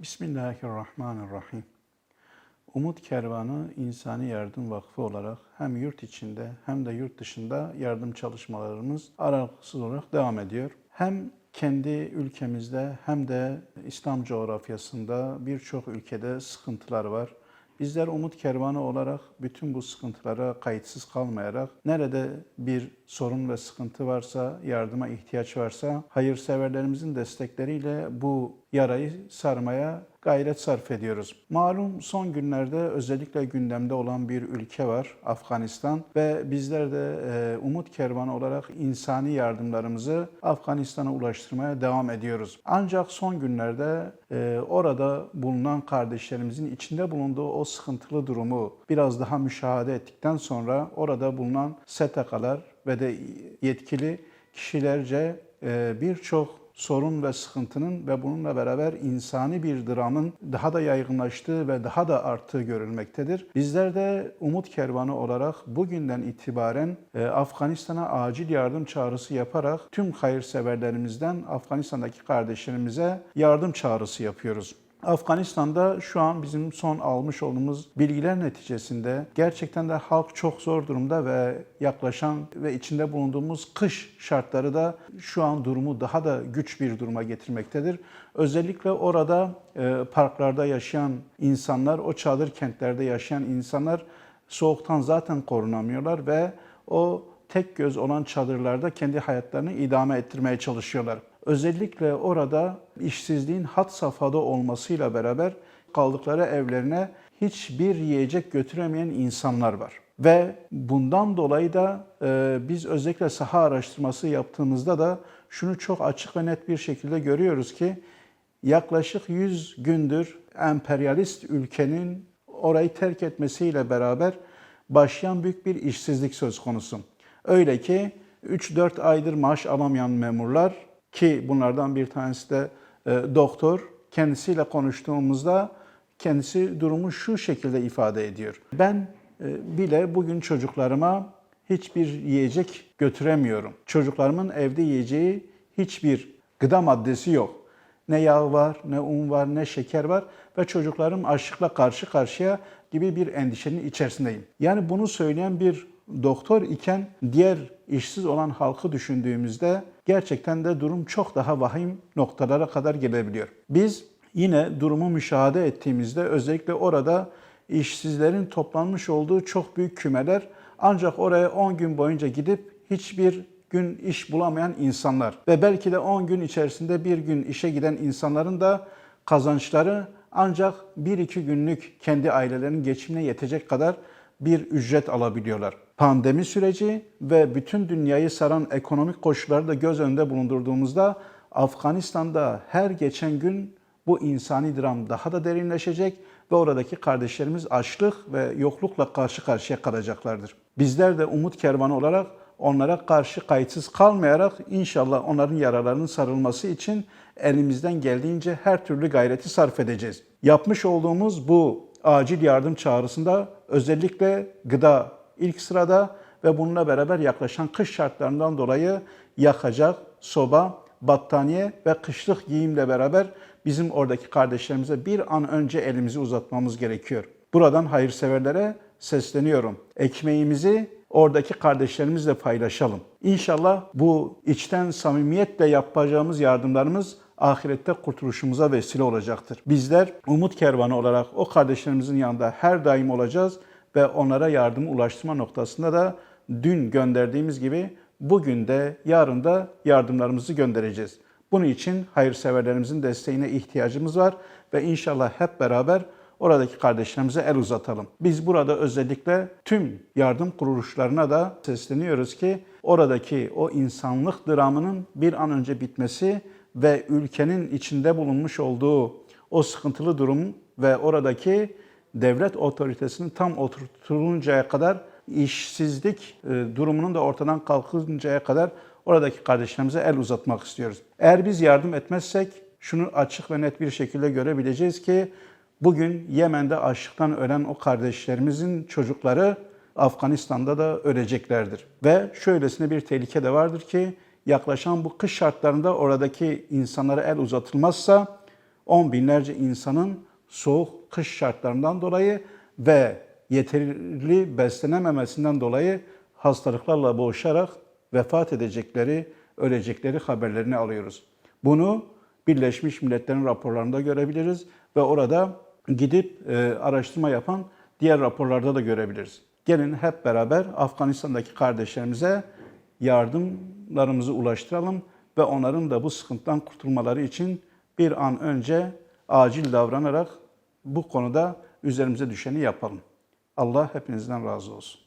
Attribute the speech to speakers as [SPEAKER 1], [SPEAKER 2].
[SPEAKER 1] Bismillahirrahmanirrahim. Umut Kervanı İnsani Yardım Vakfı olarak hem yurt içinde hem de yurt dışında yardım çalışmalarımız aralıksız olarak devam ediyor. Hem kendi ülkemizde hem de İslam coğrafyasında birçok ülkede sıkıntılar var. Bizler Umut Kervanı olarak bütün bu sıkıntılara kayıtsız kalmayarak nerede bir sorun ve sıkıntı varsa, yardıma ihtiyaç varsa hayırseverlerimizin destekleriyle bu yarayı sarmaya gayret sarf ediyoruz. Malum son günlerde özellikle gündemde olan bir ülke var Afganistan ve bizler de e, Umut Kervanı olarak insani yardımlarımızı Afganistan'a ulaştırmaya devam ediyoruz. Ancak son günlerde e, orada bulunan kardeşlerimizin içinde bulunduğu o sıkıntılı durumu biraz daha müşahede ettikten sonra orada bulunan STK'lar ve de yetkili kişilerce e, birçok sorun ve sıkıntının ve bununla beraber insani bir dramın daha da yaygınlaştığı ve daha da arttığı görülmektedir. Bizler de Umut Kervanı olarak bugünden itibaren e, Afganistan'a acil yardım çağrısı yaparak tüm hayırseverlerimizden Afganistan'daki kardeşlerimize yardım çağrısı yapıyoruz. Afganistan'da şu an bizim son almış olduğumuz bilgiler neticesinde gerçekten de halk çok zor durumda ve yaklaşan ve içinde bulunduğumuz kış şartları da şu an durumu daha da güç bir duruma getirmektedir. Özellikle orada e, parklarda yaşayan insanlar, o çadır kentlerde yaşayan insanlar soğuktan zaten korunamıyorlar ve o tek göz olan çadırlarda kendi hayatlarını idame ettirmeye çalışıyorlar. Özellikle orada işsizliğin hat safhada olmasıyla beraber kaldıkları evlerine hiçbir yiyecek götüremeyen insanlar var. Ve bundan dolayı da e, biz özellikle saha araştırması yaptığımızda da şunu çok açık ve net bir şekilde görüyoruz ki yaklaşık 100 gündür emperyalist ülkenin orayı terk etmesiyle beraber başlayan büyük bir işsizlik söz konusu. Öyle ki 3-4 aydır maaş alamayan memurlar ki bunlardan bir tanesi de e, doktor kendisiyle konuştuğumuzda kendisi durumu şu şekilde ifade ediyor. Ben e, bile bugün çocuklarıma hiçbir yiyecek götüremiyorum. Çocuklarımın evde yiyeceği hiçbir gıda maddesi yok. Ne yağ var, ne un var, ne şeker var ve çocuklarım açlıkla karşı karşıya gibi bir endişenin içerisindeyim. Yani bunu söyleyen bir doktor iken diğer işsiz olan halkı düşündüğümüzde gerçekten de durum çok daha vahim noktalara kadar gelebiliyor. Biz yine durumu müşahede ettiğimizde özellikle orada işsizlerin toplanmış olduğu çok büyük kümeler ancak oraya 10 gün boyunca gidip hiçbir gün iş bulamayan insanlar ve belki de 10 gün içerisinde bir gün işe giden insanların da kazançları ancak 1-2 günlük kendi ailelerinin geçimine yetecek kadar bir ücret alabiliyorlar. Pandemi süreci ve bütün dünyayı saran ekonomik koşulları da göz önünde bulundurduğumuzda Afganistan'da her geçen gün bu insani dram daha da derinleşecek ve oradaki kardeşlerimiz açlık ve yoklukla karşı karşıya kalacaklardır. Bizler de umut kervanı olarak onlara karşı kayıtsız kalmayarak inşallah onların yaralarının sarılması için elimizden geldiğince her türlü gayreti sarf edeceğiz. Yapmış olduğumuz bu acil yardım çağrısında özellikle gıda ilk sırada ve bununla beraber yaklaşan kış şartlarından dolayı yakacak, soba, battaniye ve kışlık giyimle beraber bizim oradaki kardeşlerimize bir an önce elimizi uzatmamız gerekiyor. Buradan hayırseverlere sesleniyorum. Ekmeğimizi oradaki kardeşlerimizle paylaşalım. İnşallah bu içten samimiyetle yapacağımız yardımlarımız ahirette kurtuluşumuza vesile olacaktır. Bizler umut kervanı olarak o kardeşlerimizin yanında her daim olacağız ve onlara yardım ulaştırma noktasında da dün gönderdiğimiz gibi bugün de yarın da yardımlarımızı göndereceğiz. Bunun için hayırseverlerimizin desteğine ihtiyacımız var ve inşallah hep beraber oradaki kardeşlerimize el uzatalım. Biz burada özellikle tüm yardım kuruluşlarına da sesleniyoruz ki oradaki o insanlık dramının bir an önce bitmesi ve ülkenin içinde bulunmuş olduğu o sıkıntılı durum ve oradaki devlet otoritesinin tam oturtuluncaya kadar işsizlik e, durumunun da ortadan kalkıncaya kadar oradaki kardeşlerimize el uzatmak istiyoruz. Eğer biz yardım etmezsek şunu açık ve net bir şekilde görebileceğiz ki bugün Yemen'de açlıktan ölen o kardeşlerimizin çocukları Afganistan'da da öleceklerdir. Ve şöylesine bir tehlike de vardır ki yaklaşan bu kış şartlarında oradaki insanlara el uzatılmazsa on binlerce insanın soğuk kış şartlarından dolayı ve yeterli beslenememesinden dolayı hastalıklarla boğuşarak vefat edecekleri, ölecekleri haberlerini alıyoruz. Bunu Birleşmiş Milletler'in raporlarında görebiliriz ve orada gidip e, araştırma yapan diğer raporlarda da görebiliriz. Gelin hep beraber Afganistan'daki kardeşlerimize yardımlarımızı ulaştıralım ve onların da bu sıkıntıdan kurtulmaları için bir an önce acil davranarak bu konuda üzerimize düşeni yapalım. Allah hepinizden razı olsun.